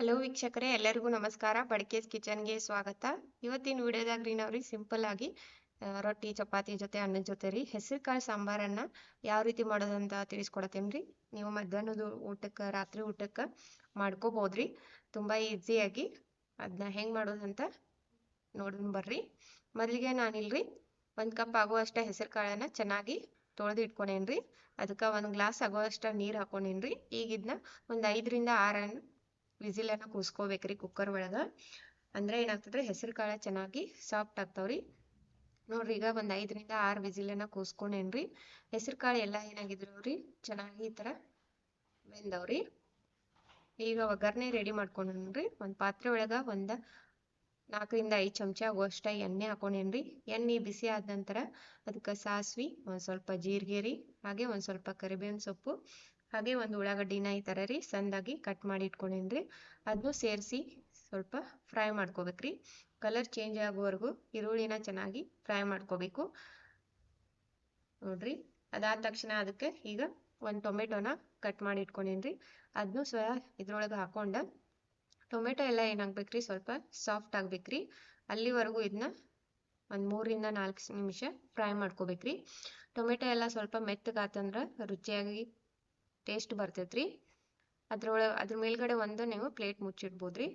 Hello ವೀಕ್ಷಕರೇ, ಎಲ್ಲರಿಗೂ ನಮಸ್ಕಾರ. ಬಡಕೇಸ್ ಕಿಚನ್ಗೆ ಸ್ವಾಗತ. ಇವತ್ತಿನ ವಿಡಿಯೋದಾಗ ರೀ ನಾವು ರೀ ಸಿಂಪಲ್ ಆಗಿ ರೊಟ್ಟಿ, ಚಪಾತಿ ಜೊತೆ ಅನ್ನದ ಜೊತೆ ರೀ. ಹೆಸರು ಕಾಳು ಸಾಂಬಾರನ್ನ ಯಾವ ರೀತಿ ಮಾಡೋದಂತ ತಿಳಿಸ್ಕೊಡತ್ತೇನೆ ರೀ ನೀವು ಮಧ್ಯಾಹ್ನದ ಊಟಕ್ಕೆ, ರಾತ್ರಿ ಊಟಕ್ಕೆ ಮಾಡ್ಕೋಬೋದ್ರಿ. ತುಂಬ ಈಸಿಯಾಗಿ ಅದನ್ನ ಹೆಂಗೆ ಮಾಡೋದಂತ ನೋಡೋಣ ಬರ್ರಿ. ಮೊದಲಿಗೆ ನಾನಿಲ್ರಿ, ಒಂದು ಕಪ್ ಆಗುವಷ್ಟು ಹೆಸರು ಕಾಳನ್ನ ಚೆನ್ನಾಗಿ ತೊಳೆದು ಇಟ್ಕೊಂಡೇನ್ರಿ ಅದಕ್ಕೆ ಒಂದು ಗ್ಲಾಸ್ ಆಗುವಷ್ಟು ನೀರು ಹಾಕೊಂಡೇನ್ರಿ ಈಗ ಇದನ್ನ ಒಂದು ಐದರಿಂದ ಆರು ವಿಸಿಲನ್ನು ಕೂಸ್ಕೋಬೇಕ್ರಿ ಕುಕ್ಕರ್ ಒಳಗ. ಅಂದ್ರೆ ಏನಾಗ್ತದ್ರಿ ಹೆಸರು ಕಾಳು ಚೆನ್ನಾಗಿ ಸಾಫ್ಟ್ ಆಗ್ತಾವ್ರಿ. ನೋಡ್ರಿ, ಈಗ ಒಂದ್ ಐದರಿಂದ ಆರು ವಿಸಿಲನ್ನ ಕೂಸ್ಕೊಂಡೇನ್ರಿ. ಹೆಸರು ಕಾಳು ಎಲ್ಲಾ ಏನಾಗಿದ್ರು ರೀ ಚೆನ್ನಾಗಿ ಈ ಥರ ಬೆಂದವ್ರಿ. ಈಗ ಒಗ್ಗರಣೆ ರೆಡಿ ಮಾಡ್ಕೊಂಡ್ರಿ ಒಂದು ಪಾತ್ರೆ ಒಳಗ ಒಂದು ನಾಲ್ಕರಿಂದ ಐದು ಚಮಚ ಆಗುವಷ್ಟ ಎಣ್ಣೆ ಹಾಕೊಂಡೇನ್ರಿ. ಎಣ್ಣೆ ಬಿಸಿ ಆದ ನಂತರ ಅದಕ್ಕೆ ಸಾಸ್ವಿ, ಒಂದ್ ಸ್ವಲ್ಪ ಜೀರಿಗೆ ರೀ ಹಾಗೆ ಒಂದ್ ಸ್ವಲ್ಪ ಕರಿಬೇವಿನ ಸೊಪ್ಪು ಹಾಗೆ ಒಂದು ಉಳ್ಳಾಗಡ್ಡಿನ ಈ ಥರ ರೀ ಸಂದಾಗಿ ಕಟ್ ಮಾಡಿ ಇಟ್ಕೊಂಡೇನ್ರಿ. ಅದನ್ನು ಸೇರಿಸಿ ಸ್ವಲ್ಪ ಫ್ರೈ ಮಾಡ್ಕೋಬೇಕ್ರಿ. ಕಲರ್ ಚೇಂಜ್ ಆಗುವವರೆಗೂ ಈರುಳ್ಳಿನ ಚೆನ್ನಾಗಿ ಫ್ರೈ ಮಾಡ್ಕೋಬೇಕು. ನೋಡ್ರಿ, ಅದಾದ ತಕ್ಷಣ ಅದಕ್ಕೆ ಈಗ ಒಂದು ಟೊಮೆಟೊನ ಕಟ್ ಮಾಡಿ ಇಟ್ಕೊಂಡೇನ್ರಿ. ಅದನ್ನು ಸ್ವ ಇದ್ರೊಳಗೆ ಹಾಕೊಂಡ ಟೊಮೆಟೊ ಎಲ್ಲ ಏನಾಗ್ಬೇಕ್ರಿ, ಸ್ವಲ್ಪ ಸಾಫ್ಟ್ ಆಗ್ಬೇಕ್ರಿ. ಅಲ್ಲಿವರೆಗೂ ಇದನ್ನ ಒಂದು ಮೂರಿಂದ ನಾಲ್ಕು ನಿಮಿಷ ಫ್ರೈ ಮಾಡ್ಕೋಬೇಕ್ರಿ. ಟೊಮೆಟೊ ಎಲ್ಲ ಸ್ವಲ್ಪ ಮೆತ್ತಗಾತಂದ್ರೆ ರುಚಿಯಾಗಿ ಟೇಸ್ಟ್ ಬರ್ತೈತ್ರಿ. ಅದ್ರೊಳಗೆ, ಅದ್ರ ಮೇಲ್ಗಡೆ ಒಂದು ನೀವು ಪ್ಲೇಟ್ ಮುಚ್ಚಿಡ್ಬೋದ್ರಿ.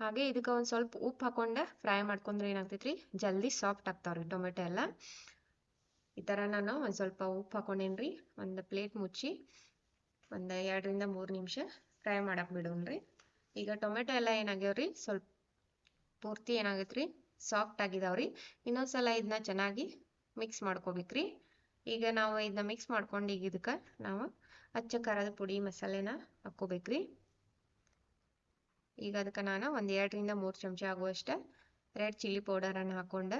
ಹಾಗೆ ಇದಕ್ಕೆ ಒಂದು ಸ್ವಲ್ಪ ಉಪ್ಪು ಹಾಕೊಂಡು ಫ್ರೈ ಮಾಡ್ಕೊಂಡ್ರೆ ಏನಾಗ್ತೈತ್ರಿ? ಜಲ್ದಿ ಸಾಫ್ಟ್ ಆಗ್ತಾವ್ರಿ ಟೊಮೆಟೊ ಎಲ್ಲ. ಈ ಥರ ನಾನು ಒಂದು ಸ್ವಲ್ಪ ಉಪ್ಪು ಹಾಕೊಂಡೇನ್ರಿ, ಒಂದು ಪ್ಲೇಟ್ ಮುಚ್ಚಿ ಒಂದು ಎರಡರಿಂದ ಮೂರು ನಿಮಿಷ ಫ್ರೈ ಮಾಡಕ್ಕೆ ಬಿಡೋಣ್ರಿ. ಈಗ ಟೊಮೆಟೊ ಎಲ್ಲ ಏನಾಗ್ಯಾವ್ರಿ? ಸ್ವಲ್ಪ ಪೂರ್ತಿ ಏನಾಗೈತ್ರಿ? ಸಾಫ್ಟ್ ಆಗಿದಾವ್ರಿ. ಇನ್ನೊಂದ್ಸಲ ಇದನ್ನ ಚೆನ್ನಾಗಿ ಮಿಕ್ಸ್ ಮಾಡ್ಕೋಬೇಕ್ರಿ. ಈಗ ನಾವು ಇದನ್ನ ಮಿಕ್ಸ್ ಮಾಡ್ಕೊಂಡು ಈಗ ಇದಕ್ಕೆ ನಾವು ಅಚ್ಚ ಖಾರದ ಪುಡಿ ಮಸಾಲೆನ ಹಾಕ್ಕೋಬೇಕ್ರಿ. ಈಗ ಅದಕ್ಕೆ ನಾನು ಒಂದು ಎರಡರಿಂದ ಮೂರು ಚಮಚ ಆಗುವಷ್ಟ ರೆಡ್ ಚಿಲ್ಲಿ ಪೌಡರನ್ನು ಹಾಕೊಂಡು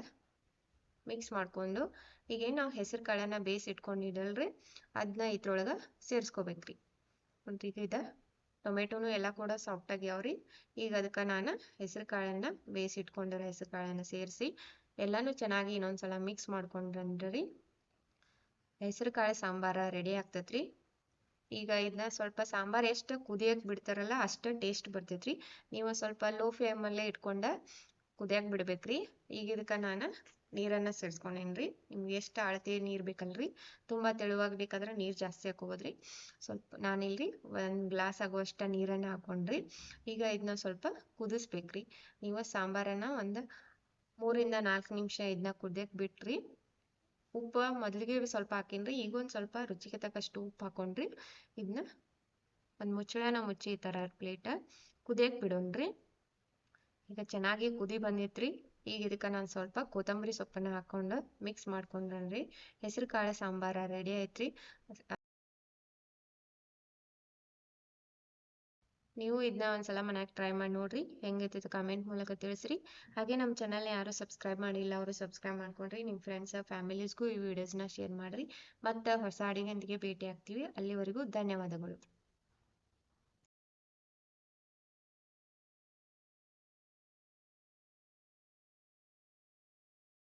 ಮಿಕ್ಸ್ ಮಾಡ್ಕೊಂಡು ಈಗೇನು ನಾವು ಹೆಸರು ಕಾಳನ್ನ ಬೇಯಿಸಿ ಇಟ್ಕೊಂಡಿದ್ದಲ್ರಿ ಅದನ್ನ ಇದ್ರೊಳಗೆ ಸೇರಿಸ್ಕೋಬೇಕ್ರಿ. ಒಂದು ಇದು. ಟೊಮೆಟೊನು ಎಲ್ಲ ಕೂಡ ಸಾಫ್ಟ್ ಆಗ್ಯಾವ್ರಿ ಈಗ ಅದಕ್ಕೆ ನಾನು ಹೆಸರು ಕಾಳನ್ನು ಬೇಯಿಸಿ ಇಟ್ಕೊಂಡಿರೋ ಹೆಸರು ಕಾಳನ್ನು ಸೇರಿಸಿ ಎಲ್ಲಾನು ಚೆನ್ನಾಗಿ ಇನ್ನೊಂದ್ಸಲ ಮಿಕ್ಸ್ ಮಾಡ್ಕೊಂಡ್ರಿ ಹೆಸರು ಕಾಳು ಸಾಂಬಾರ ರೆಡಿ ಆಗ್ತೈತ್ರಿ. ಈಗ ಇದನ್ನ ಸ್ವಲ್ಪ ಸಾಂಬಾರ್ ಎಷ್ಟು ಕುದಿಯಕ್ ಬಿಡ್ತಾರಲ್ಲ ಅಷ್ಟು ಟೇಸ್ಟ್ ಬರ್ತೈತ್ರಿ. ನೀವು ಸ್ವಲ್ಪ ಲೋ ಫ್ಲೇಮಲ್ಲೇ ಇಟ್ಕೊಂಡ ಕುದಿಯಕ್ ಬಿಡ್ಬೇಕ್ರಿ. ಈಗ ಇದಕ್ಕ ನಾನು ನೀರನ್ನ ಸೇರಿಸ್ಕೊಂಡೇನ್ರಿ. ನಿಮ್ಗೆ ಎಷ್ಟು ಅಳತೆ ನೀರ್ ಬೇಕಲ್ರಿ. ತುಂಬಾ ತೆಳುವಾಗಿ ಬೇಕಾದ್ರೆ ನೀರ್ ಜಾಸ್ತಿ ಹಾಕೋಬೋದ್ರಿ. ಸ್ವಲ್ಪ ನಾನಿಲ್ರಿ ಒಂದ್ ಗ್ಲಾಸ್ ಆಗುವಷ್ಟು ನೀರನ್ನ ಹಾಕೊಂಡ್ರಿ. ಈಗ ಇದನ್ನ ಸ್ವಲ್ಪ ಕುದಿಸ್ಬೇಕ್ರಿ. ನೀವು ಸಾಂಬಾರನ್ನ ಒಂದು ಮೂರಿಂದ ನಾಲ್ಕು ನಿಮಿಷ ಇದನ್ನ ಕುದಿಯಕ್ ಬಿಟ್ರಿ. ಉಪ್ಪು ಮೊದಲಿಗೆ ಸ್ವಲ್ಪ ಹಾಕಿನ್ರಿ ಈಗ ಒಂದ್ ಸ್ವಲ್ಪ ರುಚಿಗೆ ತಕ್ಕಷ್ಟು ಉಪ್ಪು ಹಾಕೊಂಡ್ರಿ. ಇದನ್ನ ಒಂದು ಮುಚ್ಚಳನ ಮುಚ್ಚಿ ಈ ಥರ ಪ್ಲೇಟ ಕುದಿಯಕ್ಕೆ ಬಿಡೋಣ್ರಿ. ಈಗ ಚೆನ್ನಾಗಿ ಕುದಿ ಬಂದಿತ್ರಿ. ಈಗ ಇದಕ್ಕೆ ನಾನು ಸ್ವಲ್ಪ ಕೊತ್ತಂಬರಿ ಸೊಪ್ಪನ್ನ ಹಾಕೊಂಡು ಮಿಕ್ಸ್ ಮಾಡ್ಕೊಂಡ್ರಿ ಹೆಸರು ಕಾಳು ಸಾಂಬಾರ ರೆಡಿ ಆಯ್ತ್ರಿ. ನೀವು ಇದನ್ನ ಒಂದ್ಸಲ ಮನ್ಯಾಗ ಟ್ರೈ ಮಾಡಿ ನೋಡ್ರಿ ಹೆಂಗೈತಿ ಕಾಮೆಂಟ್ ಮೂಲಕ ತಿಳಿಸ್ರಿ. ಹಾಗೆ ನಮ್ಮ ಚಾನಲ್ನ ಯಾರು ಸಬ್ಸ್ಕ್ರೈಬ್ ಮಾಡಿಲ್ಲ ಅವರು ಸಬ್ಸ್ಕ್ರೈಬ್ ಮಾಡ್ಕೊಂಡ್ರಿ ನಿಮ್ಮ ಫ್ರೆಂಡ್ಸ್ ಫ್ಯಾಮಿಲೀಸ್ಗೂ ಈ ವಿಡಿಯೋಸ್ನ ಶೇರ್ ಮಾಡ್ರಿ. ಮತ್ತೆ ಹೊಸ ಅಡಿಗೆಯೊಂದಿಗೆ ಭೇಟಿ ಆಗ್ತೀವಿ. ಅಲ್ಲಿವರೆಗೂ ಧನ್ಯವಾದಗಳು.